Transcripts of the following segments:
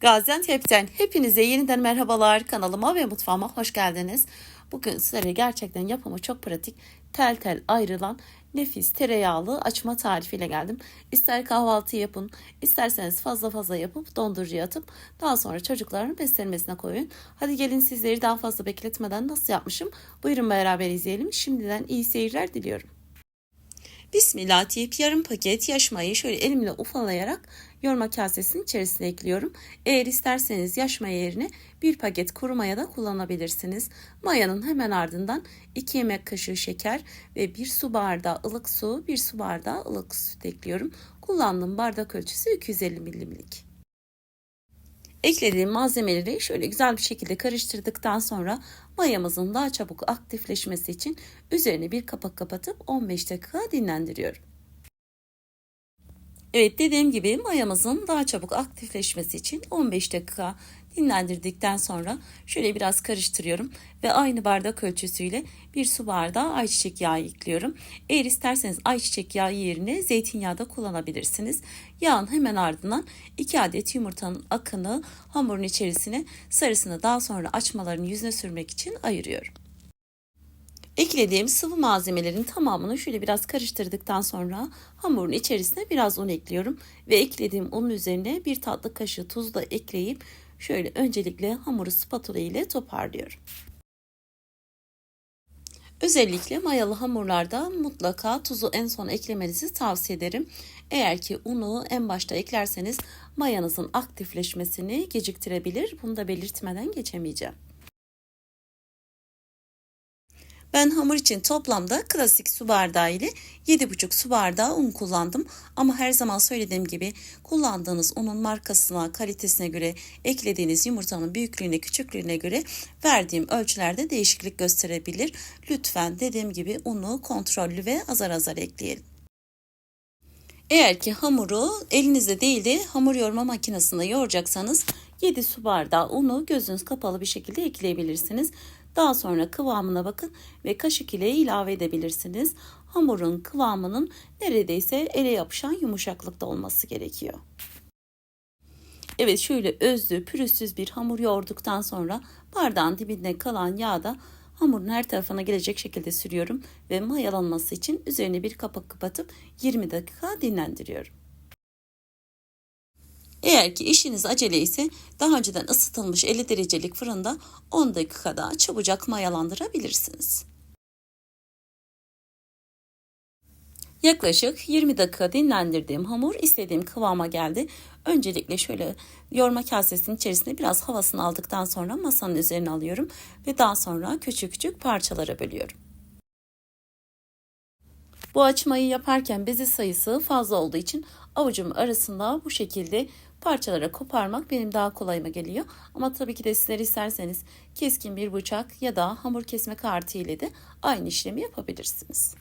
Gaziantep'ten hepinize yeniden merhabalar. Kanalıma ve mutfağıma hoş geldiniz. Bugün sizlere gerçekten yapımı çok pratik, tel tel ayrılan nefis tereyağlı açma tarifiyle geldim. İster kahvaltı yapın, isterseniz fazla fazla yapıp dondurucuya atıp daha sonra çocukların beslenmesine koyun. Hadi gelin sizleri daha fazla bekletmeden nasıl yapmışım? Buyurun beraber izleyelim. Şimdiden iyi seyirler diliyorum. Bismillah deyip yarım paket yaş mayayı şöyle elimle ufalayarak yoğurma kasesinin içerisine ekliyorum. Eğer isterseniz yaş maya yerine bir paket kuru maya da kullanabilirsiniz. Mayanın hemen ardından 2 yemek kaşığı şeker ve 1 su bardağı ılık su, 1 su bardağı ılık süt ekliyorum. Kullandığım bardak ölçüsü 250 milimlik. Eklediğim malzemeleri şöyle güzel bir şekilde karıştırdıktan sonra mayamızın daha çabuk aktifleşmesi için üzerine bir kapak kapatıp 15 dakika dinlendiriyorum. Evet dediğim gibi mayamızın daha çabuk aktifleşmesi için 15 dakika dinlendirdikten sonra şöyle biraz karıştırıyorum ve aynı bardak ölçüsüyle bir su bardağı ayçiçek yağı ekliyorum. Eğer isterseniz ayçiçek yağı yerine zeytinyağı da kullanabilirsiniz. Yağın hemen ardından 2 adet yumurtanın akını hamurun içerisine sarısını daha sonra açmaların yüzüne sürmek için ayırıyorum. Eklediğim sıvı malzemelerin tamamını şöyle biraz karıştırdıktan sonra hamurun içerisine biraz un ekliyorum ve eklediğim unun üzerine bir tatlı kaşığı tuz da ekleyip şöyle öncelikle hamuru spatula ile toparlıyorum. Özellikle mayalı hamurlarda mutlaka tuzu en son eklemenizi tavsiye ederim. Eğer ki unu en başta eklerseniz mayanızın aktifleşmesini geciktirebilir. Bunu da belirtmeden geçemeyeceğim. Ben hamur için toplamda klasik su bardağı ile 7,5 su bardağı un kullandım. Ama her zaman söylediğim gibi kullandığınız unun markasına, kalitesine göre, eklediğiniz yumurtanın büyüklüğüne, küçüklüğüne göre verdiğim ölçülerde değişiklik gösterebilir. Lütfen dediğim gibi unu kontrollü ve azar azar ekleyelim. Eğer ki hamuru elinizde değil de hamur yoğurma makinesinde yoğuracaksanız 7 su bardağı unu gözünüz kapalı bir şekilde ekleyebilirsiniz. Daha sonra kıvamına bakın ve kaşık ile ilave edebilirsiniz. Hamurun kıvamının neredeyse ele yapışan yumuşaklıkta olması gerekiyor. Evet şöyle özlü pürüzsüz bir hamur yoğurduktan sonra bardağın dibinde kalan yağı da hamurun her tarafına gelecek şekilde sürüyorum ve mayalanması için üzerine bir kapak kapatıp 20 dakika dinlendiriyorum. Eğer ki işiniz acele ise daha önceden ısıtılmış 50 derecelik fırında 10 dakika daha çabucak mayalandırabilirsiniz. Yaklaşık 20 dakika dinlendirdiğim hamur istediğim kıvama geldi. Öncelikle şöyle yoğurma kasesinin içerisine biraz havasını aldıktan sonra masanın üzerine alıyorum ve daha sonra küçük küçük parçalara bölüyorum. Bu açmayı yaparken bezi sayısı fazla olduğu için avucum arasında bu şekilde parçalara koparmak benim daha kolayıma geliyor. Ama tabii ki de sizler isterseniz keskin bir bıçak ya da hamur kesme kartı ile de aynı işlemi yapabilirsiniz.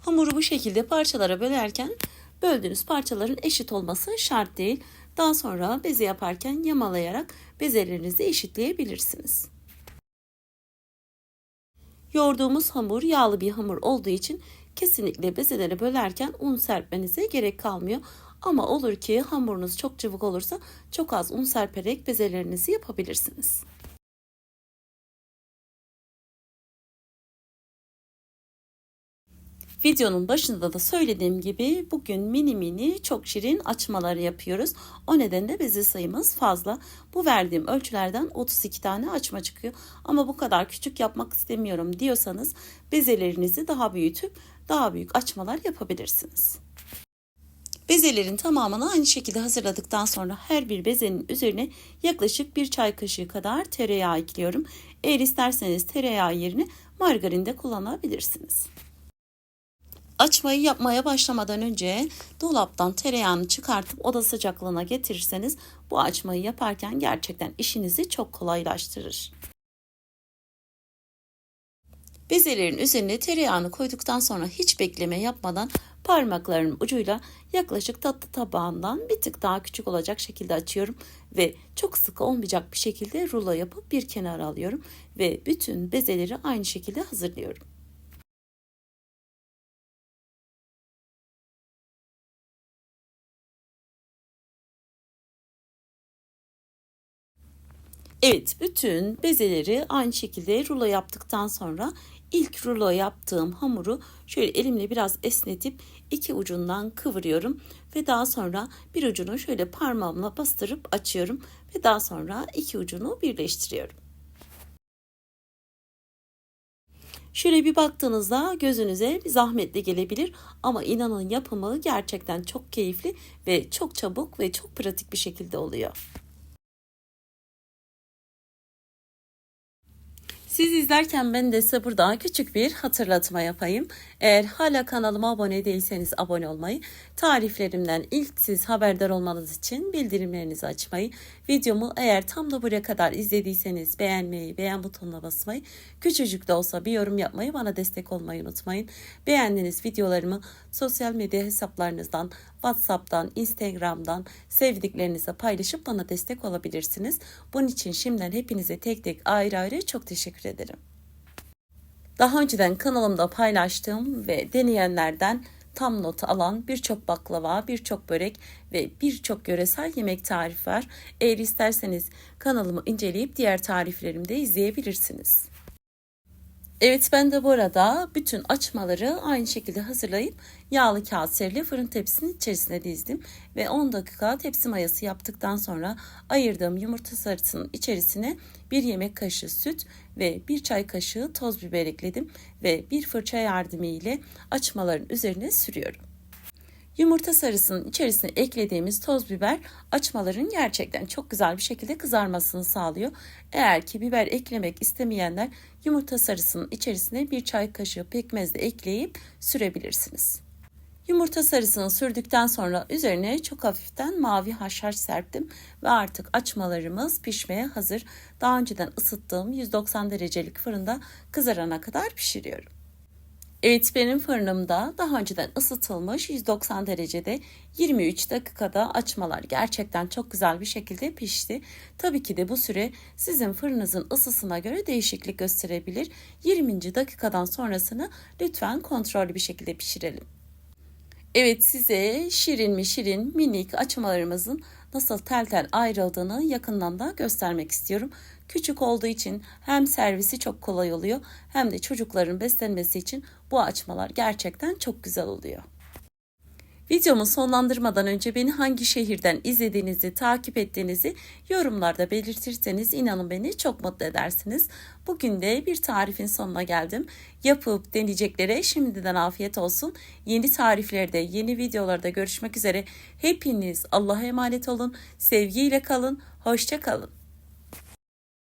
Hamuru bu şekilde parçalara bölerken böldüğünüz parçaların eşit olması şart değil. Daha sonra beze yaparken yamalayarak bezelerinizi eşitleyebilirsiniz. Yoğurduğumuz hamur yağlı bir hamur olduğu için kesinlikle bezeleri bölerken un serpmenize gerek kalmıyor. Ama olur ki hamurunuz çok cıvık olursa çok az un serperek bezelerinizi yapabilirsiniz. Videonun başında da söylediğim gibi bugün mini mini çok şirin açmaları yapıyoruz. O nedenle beze sayımız fazla. Bu verdiğim ölçülerden 32 tane açma çıkıyor. Ama bu kadar küçük yapmak istemiyorum diyorsanız bezelerinizi daha büyütüp daha büyük açmalar yapabilirsiniz. Bezelerin tamamını aynı şekilde hazırladıktan sonra her bir bezenin üzerine yaklaşık bir çay kaşığı kadar tereyağı ekliyorum. Eğer isterseniz tereyağı yerine margarin de kullanabilirsiniz. Açmayı yapmaya başlamadan önce dolaptan tereyağını çıkartıp oda sıcaklığına getirirseniz bu açmayı yaparken gerçekten işinizi çok kolaylaştırır. Bezelerin üzerine tereyağını koyduktan sonra hiç bekleme yapmadan parmaklarının ucuyla yaklaşık tatlı tabağından bir tık daha küçük olacak şekilde açıyorum ve çok sıkı olmayacak bir şekilde rulo yapıp bir kenara alıyorum ve bütün bezeleri aynı şekilde hazırlıyorum. Evet, bütün bezeleri aynı şekilde rulo yaptıktan sonra ilk rulo yaptığım hamuru şöyle elimle biraz esnetip iki ucundan kıvırıyorum ve daha sonra bir ucunu şöyle parmağımla bastırıp açıyorum ve daha sonra iki ucunu birleştiriyorum. Şöyle bir baktığınızda gözünüze bir zahmetli gelebilir ama inanın yapımı gerçekten çok keyifli ve çok çabuk ve çok pratik bir şekilde oluyor. Siz izlerken ben de size burada küçük bir hatırlatma yapayım. Eğer hala kanalıma abone değilseniz abone olmayı, tariflerimden ilk siz haberdar olmanız için bildirimlerinizi açmayı, videomu eğer tam da buraya kadar izlediyseniz beğenmeyi, beğen butonuna basmayı, küçücük de olsa bir yorum yapmayı, bana destek olmayı unutmayın. Beğendiğiniz videolarımı sosyal medya hesaplarınızdan, WhatsApp'tan, Instagram'dan sevdiklerinize paylaşıp bana destek olabilirsiniz. Bunun için şimdiden hepinize tek tek ayrı ayrı çok teşekkür ederim. Daha önceden kanalımda paylaştığım ve deneyenlerden tam not alan birçok baklava, birçok börek ve birçok yöresel yemek tarifi var. Eğer isterseniz kanalımı inceleyip diğer tariflerimi de izleyebilirsiniz. Evet ben de bu arada bütün açmaları aynı şekilde hazırlayıp yağlı kağıt serili fırın tepsisinin içerisine dizdim. Ve 10 dakika tepsi mayası yaptıktan sonra ayırdığım yumurta sarısının içerisine bir yemek kaşığı süt ve bir çay kaşığı toz biber ekledim. Ve bir fırça yardımı ile açmaların üzerine sürüyorum. Yumurta sarısının içerisine eklediğimiz toz biber açmaların gerçekten çok güzel bir şekilde kızarmasını sağlıyor. Eğer ki biber eklemek istemeyenler yumurta sarısının içerisine bir çay kaşığı pekmez de ekleyip sürebilirsiniz. Yumurta sarısını sürdükten sonra üzerine çok hafiften mavi haşhaş serptim ve artık açmalarımız pişmeye hazır. Daha önceden ısıttığım 190 derecelik fırında kızarana kadar pişiriyorum. Evet benim fırınımda daha önceden ısıtılmış 190 derecede 23 dakikada açmalar gerçekten çok güzel bir şekilde pişti. Tabii ki de bu süre sizin fırınınızın ısısına göre değişiklik gösterebilir. 20. dakikadan sonrasını lütfen kontrollü bir şekilde pişirelim. Evet size şirin mi şirin minik açmalarımızın nasıl tel tel ayrıldığını yakından da göstermek istiyorum. Küçük olduğu için hem servisi çok kolay oluyor hem de çocukların beslenmesi için bu açmalar gerçekten çok güzel oluyor. Videomu sonlandırmadan önce beni hangi şehirden izlediğinizi, takip ettiğinizi yorumlarda belirtirseniz inanın beni çok mutlu edersiniz. Bugün de bir tarifin sonuna geldim. Yapıp deneyeceklere şimdiden afiyet olsun. Yeni tariflerde, yeni videolarda görüşmek üzere. Hepiniz Allah'a emanet olun. Sevgiyle kalın. Hoşça kalın.